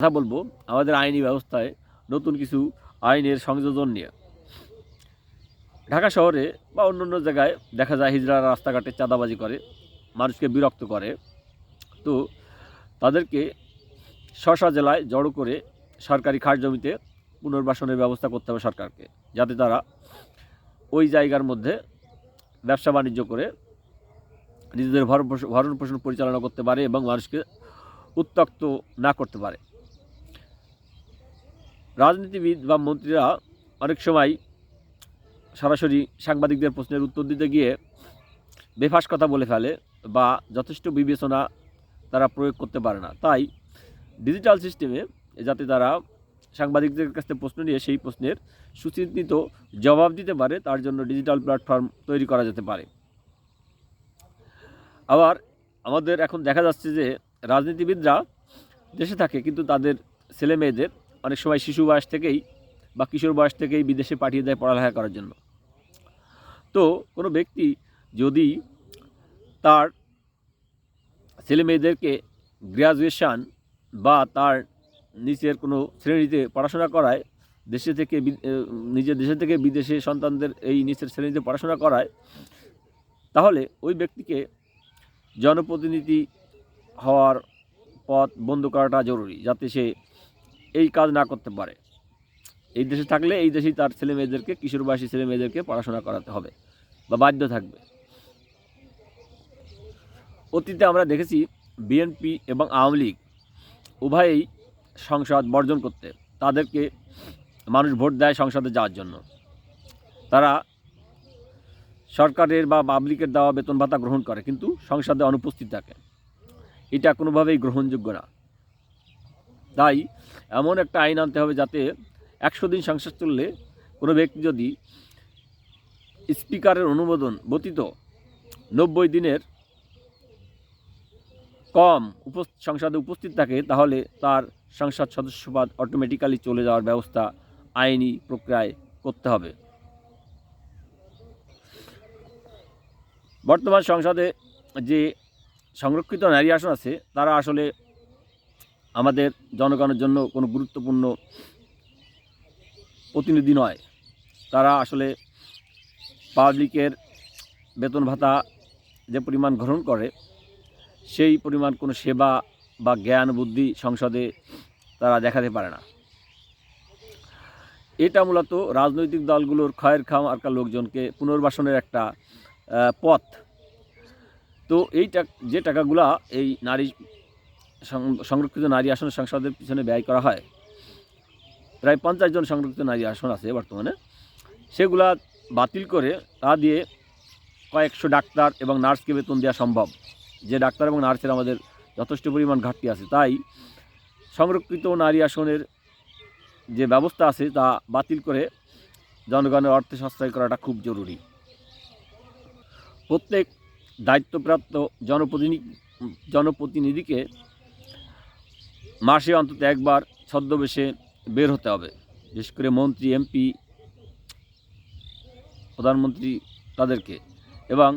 কথা বলব আমাদের আইনি ব্যবস্থায় নতুন কিছু আইনের সংযোজন নিয়ে। ঢাকা শহরে বা অন্য অন্য জায়গায় দেখা যায় হিজড়ারা রাস্তাঘাটে চাঁদাবাজি করে, মানুষকে বিরক্ত করে। তো তাদেরকে স্ব জেলায় জড়ো করে সরকারি খাস জমিতে পুনর্বাসনের ব্যবস্থা করতে হবে সরকারকে, যাতে তারা ওই জায়গার মধ্যে ব্যবসা বাণিজ্য করে নিজেদের ভরণ পোষণ পরিচালনা করতে পারে এবং মানুষকে উত্তক্ত না করতে পারে। রাজনীতিবিদ বা মন্ত্রীরা অনেক সময় সরাসরি সাংবাদিকদের প্রশ্নের উত্তর দিতে গিয়ে বেফাস কথা বলে ফেলে বা যথেষ্ট বিবেচনা তারা প্রয়োগ করতে পারে না। তাই ডিজিটাল সিস্টেমে যাতে তারা সাংবাদিকদের কাছ প্রশ্ন নিয়ে সেই প্রশ্নের সুচিন্তিত জবাব দিতে পারে, তার জন্য ডিজিটাল প্ল্যাটফর্ম তৈরি করা যেতে পারে। আবার আমাদের এখন দেখা যাচ্ছে যে রাজনীতিবিদরা দেশে থাকে, কিন্তু তাদের ছেলে মেয়েদের অনেক সময় শিশু বয়স থেকেই বা কিশোর বয়স থেকেই বিদেশে পাঠিয়ে দেয় পড়ালেখা করার জন্য। তো কোনো ব্যক্তি যদি তার ছেলে মেয়েদেরকে গ্র্যাজুয়েশান বা তার নিচের কোনো শ্রেণীতে পড়াশোনা করায়, দেশে থেকে নিজের দেশে থেকে বিদেশে সন্তানদের এই নিচের শ্রেণীতে পড়াশোনা করায়, তাহলে ওই ব্যক্তিকে জনপ্রতিনিধি হওয়ার পথ বন্ধ করাটা জরুরি, যাতে সে এই কাজ না করতে পারে। এই দেশে থাকলে এই দেশেই তার ছেলে মেয়েদেরকে কিশোর বয়সী ছেলে মেয়েদেরকে পড়াশোনা করাতে হবে বা বাধ্য থাকবে। অতীতে আমরা দেখেছি বিএনপি এবং আওয়ামী লীগ উভয়েই সংসদ বর্জন করতে, তাদেরকে মানুষ ভোট দেয় সংসদে যাওয়ার জন্য। তারা সরকারের বা পাবলিকের দেওয়া বেতন ভাতা গ্রহণ করে, কিন্তু সংসদে অনুপস্থিত থাকে। এটা কোনোভাবেই গ্রহণযোগ্য না। তাই এমন একটা আইন আনতে হবে যাতে একশো দিন সংসদ চললে কোনো ব্যক্তি যদি স্পিকারের অনুমোদন ব্যতীত নব্বই দিনের কম সংসদে উপস্থিত থাকে, তাহলে তার সংসদ সদস্যপদ অটোমেটিক্যালি চলে যাওয়ার ব্যবস্থা আইনি প্রক্রিয়ায় করতে হবে। বর্তমান সংসদে যে সংরক্ষিত নারী আসন আছে, তারা আসলে আমাদের জনগণের জন্য কোনো গুরুত্বপূর্ণ প্রতিনিধি নয়। তারা আসলে পাবলিকের বেতন ভাতা যে পরিমাণ গ্রহণ করে, সেই পরিমাণ কোনো সেবা বা জ্ঞান, বুদ্ধি সংসদে তারা দেখাতে পারে না। এটা মূলত রাজনৈতিক দলগুলোর ক্ষয়ের খাম আরকা লোকজনকে পুনর্বাসনের একটা পথ। তো এই যে টাকাগুলা এই নারী সংরক্ষিত নারী আসন সংসদের পিছনে ব্যয় করা হয়। প্রায় পঞ্চাশ জন সংরক্ষিত নারী আসন আছে বর্তমানে। সেগুলা বাতিল করে তা দিয়ে কয়েকশো ডাক্তার এবং নার্সকে বেতন দেওয়া সম্ভব। যে ডাক্তার এবং নার্সের আমাদের যথেষ্ট পরিমাণ ঘাটতি আছে। তাই সংরক্ষিত নারী আসনের যে ব্যবস্থা আছে তা বাতিল করে জনগণের অর্থে সাশ্রয় করাটা খুব জরুরি। প্রত্যেক দায়িত্বপ্রাপ্ত জনপ্রতিনিধি, জনপ্রতিনিধিকে মাসে অন্তত একবার ছদ্মবেশে বের হতে হবে। বিশেষ করে মন্ত্রী, এমপি, প্রধানমন্ত্রী তাদেরকে এবং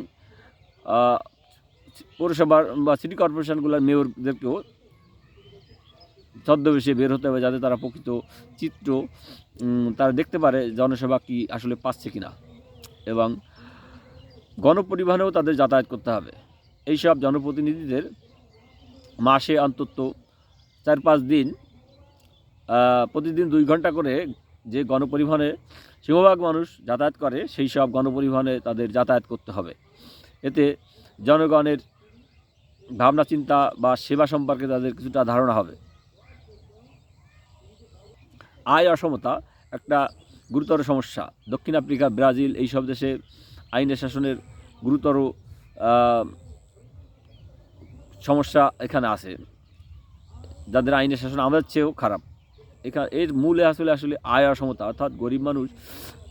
পৌরসভার বা সিটি কর্পোরেশনগুলোর মেয়রদেরকেও ছদ্মবেশে বের হতে হবে যাতে তারা প্রকৃত চিত্র তারা দেখতে পারে জনসেবা কি আসলে পাচ্ছে কি না এবং গণপরিবহনেও তাদের যাতায়াত করতে হবে। এইসব জনপ্রতিনিধিদের মাসে অন্তত চার পাঁচ দিন প্রতিদিন দুই ঘণ্টা করে যে গণপরিবহনে সিংহভাগ মানুষ যাতায়াত করে, সেই সব গণপরিবহনে তাদের যাতায়াত করতে হবে। এতে জনগণের ভাবনা, চিন্তা বা সেবা সম্পর্কে তাদের কিছুটা ধারণা হবে। আয় অসমতা একটা গুরুতর সমস্যা। দক্ষিণ আফ্রিকা, ব্রাজিল এই সব দেশে আইনের শাসনের গুরুতর সমস্যা এখানে আছে। যাদের আইনের শাসন আমাদের চেয়েও খারাপ। এখানে এর মূলে আসলে আসলে আয় অসমতা অর্থাৎ গরিব মানুষ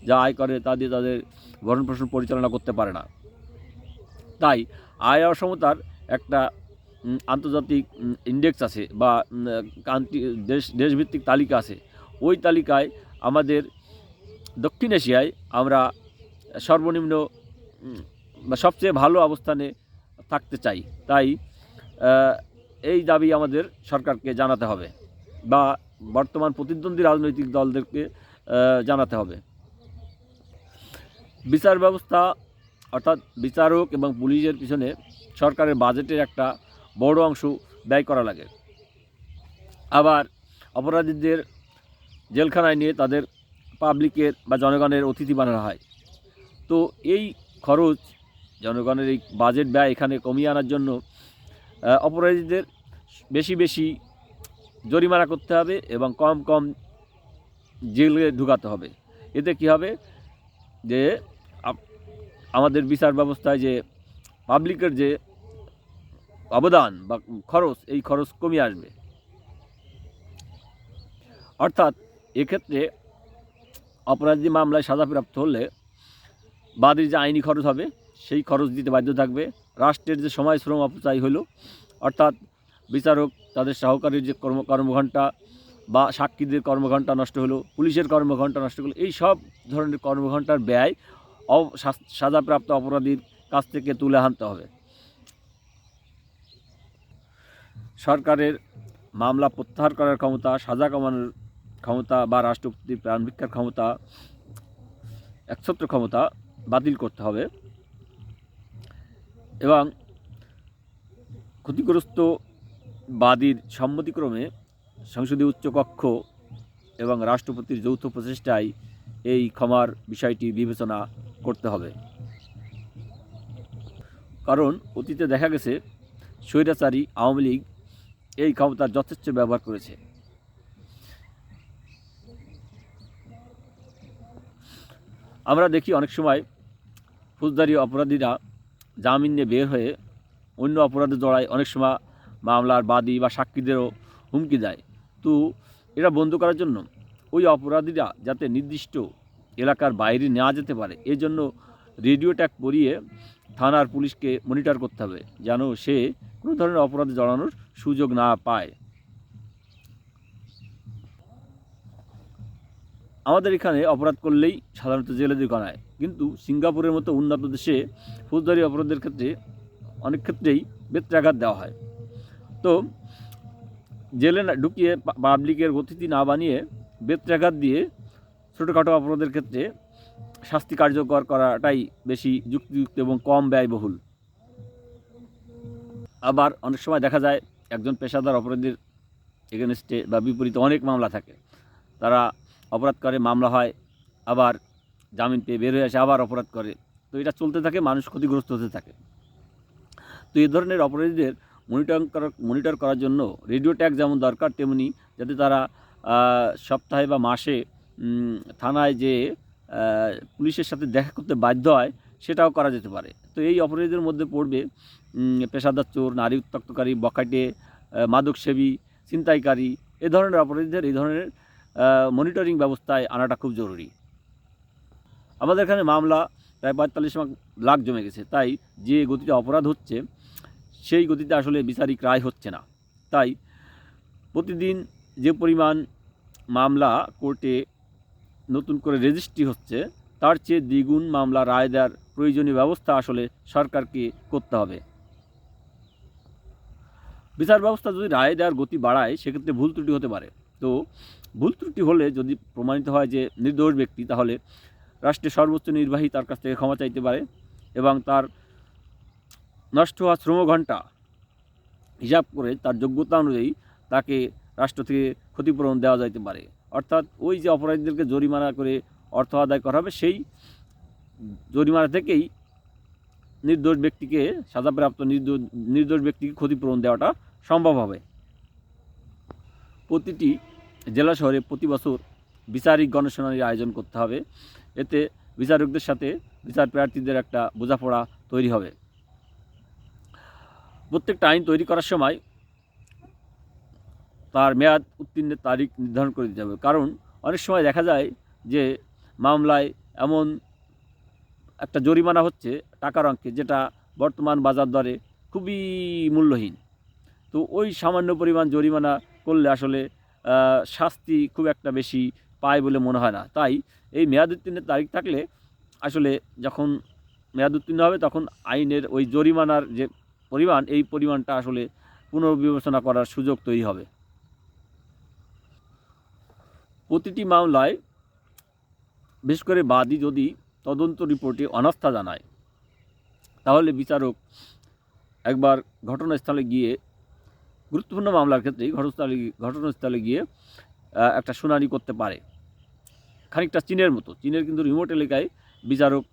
যা আয় করে তা দিয়ে তাদের ভরণ পোষণ পরিচালনা করতে পারে না। তাই আয় অসমতার একটা আন্তর্জাতিক ইন্ডেক্স আছে বা দেশ, দেশভিত্তিক তালিকা আছে। ওই তালিকায় আমাদের দক্ষিণ এশিয়ায় আমরা সর্বনিম্ন বা সবচেয়ে ভালো অবস্থানে থাকতে চাই। তাই এই দাবি আমাদের সরকারকে জানাতে হবে বা বর্তমান প্রতিদ্বন্দ্বী রাজনৈতিক দলদেরকে জানাতে হবে। বিচার ব্যবস্থা অর্থাৎ বিচারক এবং পুলিশের পিছনে সরকারের বাজেটের একটা বড় অংশ ব্যয় করা লাগে। আবার অপরাধীদের জেলখানায় নিয়ে তাদের পাবলিকের বা জনগণের অতিথি বানানো হয়। তো এই খরচ জনগণের এই বাজেট ব্যয় এখানে কমিয়ে আনার জন্য অপরাধীদের বেশি বেশি জরিমানা করতে হবে এবং কম কম জেলে ঢুকাতে হবে। এতে কি হবে? যে আমাদের বিচার ব্যবস্থায় যে পাবলিকের যে অবদান বা খরচ, এই খরচ কমিয়ে আসবে। অর্থাৎ এক্ষেত্রে অপরাধী মামলায় সাজাপ্রাপ্ত হলে বাদীর যে আইনি খরচ হবে, সেই খরচ দিতে বাধ্য থাকবে। রাষ্ট্রের যে সময় শ্রম অপচয় হলো, অর্থাৎ বিচারক, তাদের সহকারীর যে কর্ম কর্মঘণ্টা বা সাক্ষীদের কর্মঘণ্টা নষ্ট হলো, পুলিশের কর্মঘণ্টা নষ্ট হলো, এই সব ধরনের কর্মঘণ্টার ব্যয় সাজাপ্রাপ্ত অপরাধীর কাছ থেকে তুলে আনতে হবে। সরকারের মামলা প্রত্যাহার করার ক্ষমতা, সাজা কমানোর ক্ষমতা বা রাষ্ট্রপতির প্রাণ ভিক্ষার ক্ষমতা একছত্র ক্ষমতা বাতিল করতে হবে। এবং ক্ষতিগ্রস্ত বাদীর সম্মতিক্রমে সংসদীয় উচ্চকক্ষ এবং রাষ্ট্রপতির যৌথ প্রচেষ্টায় এই ক্ষমার বিষয়টি বিবেচনা করতে হবে। কারণ অতীতে দেখা গেছে, স্বৈরাচারী আওয়ামী লীগ এই ক্ষমতার যথেষ্ট ব্যবহার করেছে। আমরা দেখি অনেক সময় ফৌজদারি অপরাধীরা জামিন নিয়ে বের হয়ে অন্য অপরাধে জড়ায় অনেক সময় মামলার বাদী বা সাক্ষীদেরও হুমকি দেয়। তো এটা বন্ধ করার জন্য ওই অপরাধীরা যাতে নির্দিষ্ট এলাকার বাইরে নেওয়া যেতে পারে এজন্য জন্য রেডিও ট্যাগ পরিয়ে থানার পুলিশকে মনিটর করতে হবে যেন সে কোনো ধরনের অপরাধে জড়ানোর সুযোগ না পায়। আমাদের এখানে অপরাধ করলেই সাধারণত জেলে গণায় কিন্তু সিঙ্গাপুরের মতো উন্নত দেশে ফৌজদারি অপরাধের ক্ষেত্রে অনেক ক্ষেত্রেই বেত্রাঘাত দেওয়া হয়। তো জেলে না, ঢুকিয়ে পাবলিকের অতিথি না বানিয়ে বেত্রাঘাত দিয়ে ছোটোখাটো অপরাধের ক্ষেত্রে শাস্তি কার্যকর করাটাই বেশি যুক্তিযুক্ত এবং কম ব্যয়বহুল। আবার অনেক সময় দেখা যায়, একজন পেশাদার অপরাধীর এগেনস্টে বা বিপরীতে অনেক মামলা থাকে। তারা অপরাধ করে মামলা হয় আবার জামিন পেয়ে বের হয়ে আসে আবার অপরাধ করে। তো এটা চলতে থাকে মানুষ ক্ষতিগ্রস্ত হতে থাকে। তো এই ধরনের অপরাধীদের মনিটর করার মনিটর করার জন্য রেডিও ট্যাগ যেমন দরকার তেমনি যাতে তারা সপ্তাহে বা মাসে থানায় যে পুলিশের সাথে দেখা করতে বাধ্য হয় সেটাও করা যেতে পারে। তো এই অপরাধীদের মধ্যে পড়বে পেশাদার চোর নারী উত্তক্তকারী আহ, মাদকসেবী ছিনতাইকারী এ ধরনের অপরাধীদের এই ধরনের মনিটরিং ব্যবস্থায় আনাটা খুব জরুরি। আমাদের এখানে মামলা প্রায় পঁয়তাল্লিশ লাখ জমে গেছে। তাই যে গতিতে অপরাধ হচ্ছে, সেই গতিতে আসলে বিচারিক রায় হচ্ছে না। তাই প্রতিদিন যে পরিমাণ মামলা কোর্টে নতুন করে রেজিস্ট্রি হচ্ছে, তার চেয়ে দ্বিগুণ মামলা রায় দেওয়ার প্রয়োজনীয় ব্যবস্থা আসলে সরকারকে করতে হবে। বিচার ব্যবস্থা যদি রায় দেওয়ার গতি বাড়ায়, সেক্ষেত্রে ভুল ত্রুটি হতে পারে। তো ভুল ত্রুটি হলে যদি প্রমাণিত হয় যে নির্দোষ ব্যক্তি, তাহলে রাষ্ট্রের সর্বোচ্চ নির্বাহী তার কাছ থেকে ক্ষমা চাইতে পারে এবং তার নষ্ট হওয়া শ্রমঘণ্টা হিসাব করে তার যোগ্যতা অনুযায়ী তাকে রাষ্ট্র থেকে ক্ষতিপূরণ দেওয়া যাইতে পারে। অর্থাৎ ওই যে অপরাধীদেরকে জরিমানা করে অর্থ আদায় করা হবে, সেই জরিমানা থেকেই নির্দোষ ব্যক্তিকে, সাজাপ্রাপ্ত নির্দোষ নির্দোষ ব্যক্তিকে ক্ষতিপূরণ দেওয়াটা সম্ভব হবে। প্রতিটি জেলা শহরে প্রতি বছর বিচারিক গণশুনানির আয়োজন করতে হবে। এতে বিচারকদের সাথে বিচার প্রার্থীদের একটা বোঝাপড়া তৈরি হবে। প্রত্যেকটা আইন তৈরি করার সময় তার মেয়াদ উত্তীর্ণের তারিখ নির্ধারণ করে দিতে হবে। কারণ অনেক সময় দেখা যায় যে মামলায় এমন একটা জরিমানা হচ্ছে টাকার অঙ্কে, যেটা বর্তমান বাজার দরে খুবই মূল্যহীন। তো ওই সামান্য পরিমাণ জরিমানা করলে আসলে শাস্তি খুব একটা বেশি পায় বলে মনে হয় না। তাই এই মেয়াদ উত্তীর্ণের তারিখ থাকলে আসলে যখন মেয়াদ উত্তীর্ণ হবে তখন আইনের ওই জরিমানার যে পরিমাণ, এই পরিমাণটা আসলে পুনর্বিবেচনা করার সুযোগ তৈরি হবে। প্রতিটি মামলায় বিশেষ করে বাদী যদি তদন্ত রিপোর্টে অনাস্থা জানায়, তাহলে বিচারক একবার ঘটনাস্থলে গিয়ে গুরুত্বপূর্ণ মামলার ক্ষেত্রেই ঘটনাস্থলে ঘটনাস্থলে গিয়ে একটা শুনানি করতে পারে। খানিকটা চীনের মতো। চীনের কিন্তু রিমোট এলাকায় বিচারক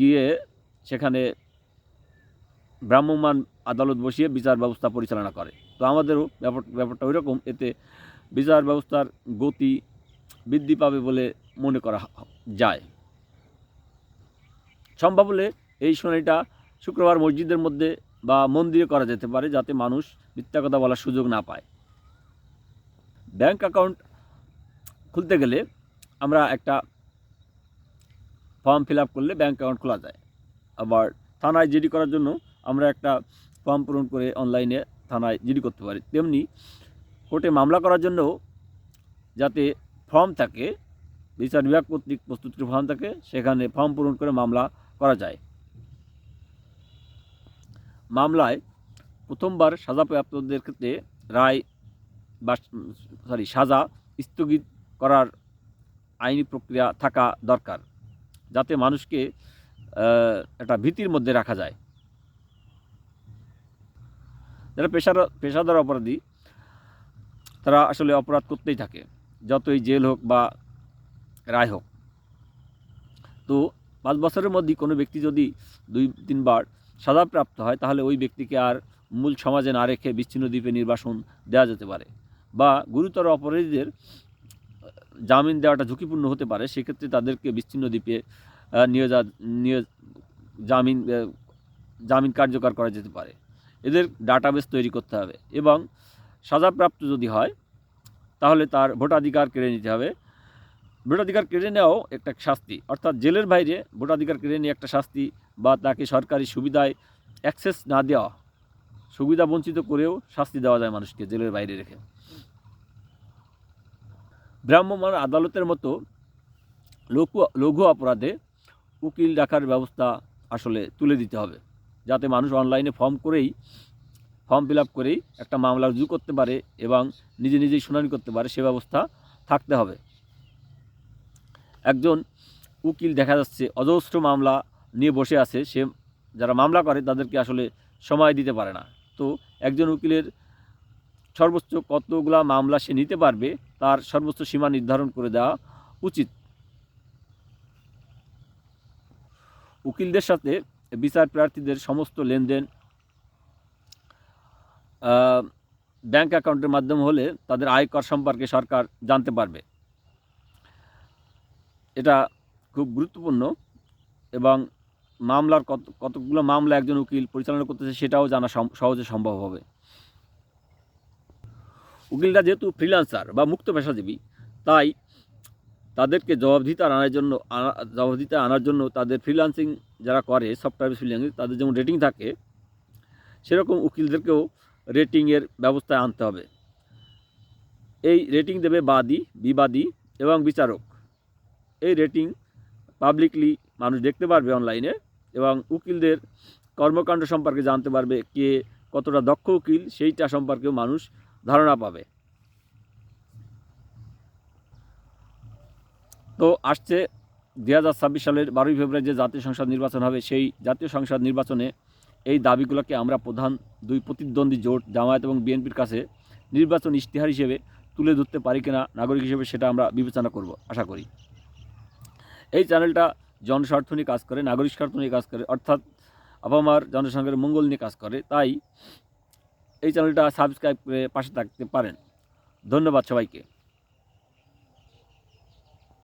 গিয়ে সেখানে ভ্রাম্যমাণ আদালত বসিয়ে বিচার ব্যবস্থা পরিচালনা করে। তো আমাদেরও ব্যাপার ব্যাপারটা ওই রকম এতে বিচার ব্যবস্থার গতি বৃদ্ধি পাবে বলে মনে করা যায়। সম্ভব হলে এই শুনানিটা শুক্রবার মসজিদের মধ্যে বা মন্দিরে করা যেতে পারে, যাতে মানুষ মিথ্যা কথা বলার সুযোগ না পায়। ব্যাংক অ্যাকাউন্ট খুলতে গেলে আমরা একটা ফর্ম ফিল আপ করলে ব্যাংক অ্যাকাউন্ট খোলা যায়। আবার থানায় জিডি করার জন্য আমরা একটা ফর্ম পূরণ করে অনলাইনে থানায় জিডি করতে পারি। তেমনি কোর্টে মামলা করার জন্য যাতে ফর্ম থাকে, বিচার বিভাগ কর্তৃক প্রস্তুত ফর্ম থাকে, সেখানে ফর্ম পূরণ করে মামলা করা যায়। মামলায় প্রথমবার সাজাপ্রাপ্তদের ক্ষেত্রে রায় বা সরি, সাজা স্থগিত করার আইনি প্রক্রিয়া থাকা দরকার, যাতে মানুষকে একটা ভীতির মধ্যে রাখা যায়। যারা পেশার, পেশাদার অপরাধী, তারা আসলে অপরাধ করতেই থাকে, যতই জেল হোক বা রায় হোক। তো পাঁচ বছরের মধ্যে কোনো ব্যক্তি যদি দুই, তিনবার সাজাপ্রাপ্ত হয়, তাহলে ওই ব্যক্তিকে আর মূল সমাজে না রেখে বিচ্ছিন্ন দ্বীপে নির্বাসন দেওয়া যেতে পারে বা গুরুতর অপরাধীদের জামিন দেওয়াটা ঝুঁকিপূর্ণ হতে পারে, সেক্ষেত্রে তাদেরকে বিচ্ছিন্ন দ্বীপে নিয়ে যা, নিয়ে জামিন জামিন কার্যকর করা যেতে পারে। এদের ডাটাবেস তৈরি করতে হবে এবং সাজাপ্রাপ্ত যদি হয়, তাহলে তার ভোটাধিকার কেড়ে নিতে হবে। ভোটাধিকার কেড়ে নেওয়াও একটা শাস্তি, অর্থাৎ জেলের বাইরে ভোটাধিকার কেড়ে নিয়ে একটা শাস্তি বা তাকে সরকারি সুবিধায় অ্যাক্সেস না দেওয়া সুবিধা বঞ্চিত করেও শাস্তি দেওয়া যায় মানুষকে জেলের বাইরে রেখে। ভ্রাম্যমাণ আদালতের মতো লঘু লঘু অপরাধে উকিল ডাকার ব্যবস্থা আসলে তুলে দিতে হবে, যাতে মানুষ অনলাইনে ফর্ম করেই, ফর্ম ফিল আপ করেই একটা মামলা রুজু করতে পারে এবং নিজে নিজেই শুনানি করতে পারে, সে ব্যবস্থা থাকতে হবে। একজন উকিল দেখা যাচ্ছে অজস্র মামলা নিয়ে বসে আছে, সে যারা মামলা করে তাদেরকে আসলে সময় দিতে পারে না। একজন উকিলের সর্বোচ্চ কতগুলা মামলা সে নিতে পারবে, তার সর্বোচ্চ সীমা নির্ধারণ করে দেওয়া উচিত। উকিলদের সাথে বিচার প্রার্থীদের সমস্ত লেনদেন ব্যাংক অ্যাকাউন্টের মাধ্যমে হলে তাদের আয়কর সম্পর্কে সরকার জানতে পারবে। এটা খুব গুরুত্বপূর্ণ এবং মামলার কত, কতগুলো মামলা একজন উকিল পরিচালনা করতেছে সেটাও জানা সহজে সম্ভব হবে। উকিলরা যেহেতু ফ্রিল্যান্সার বা মুক্ত পেশাজীবী, তাই তাদেরকে জবাবদিহিতা আনার জন্য জবাবদিহিতা আনার জন্য তাদের ফ্রিল্যান্সিং যারা করে সফটওয়্যার ফ্রিল্যান্সিং তাদের যেমন রেটিং থাকে, সেরকম উকিলদেরকেও রেটিংয়ের ব্যবস্থায় আনতে হবে। এই রেটিং দেবে বাদী, বিবাদী এবং বিচারক। এই রেটিং পাবলিকলি মানুষ দেখতে পারবে অনলাইনে এবং উকিলদের কর্মকাণ্ড সম্পর্কে জানতে পারবে কে কতটা দক্ষ উকিল, সেইটা সম্পর্কেও মানুষ ধারণা পাবে। তো আসছে দু হাজার ছাব্বিশ সালের বারোই ফেব্রুয়ারি যে জাতীয় সংসদ নির্বাচন হবে, সেই জাতীয় সংসদ নির্বাচনে এই দাবিগুলোকে আমরা প্রধান দুই প্রতিদ্বন্দ্বী জোট, জামায়াত এবং বিএনপির কাছে নির্বাচন ইশতেহার হিসেবে তুলে ধরতে পারি কিনা, নাগরিক হিসেবে সেটা আমরা বিবেচনা করব, আশা করি। এই চ্যানেলটা জনস্বার্থ নিয়ে কাজ করে, নাগরিক স্বার্থ নিয়ে কাজ করে, অর্থাৎ আবামার জনসংখ্যার মঙ্গল নিয়ে কাজ করে, তাই এই চ্যানেলটা সাবস্ক্রাইব করে পাশে থাকতে পারেন। ধন্যবাদ সবাইকে।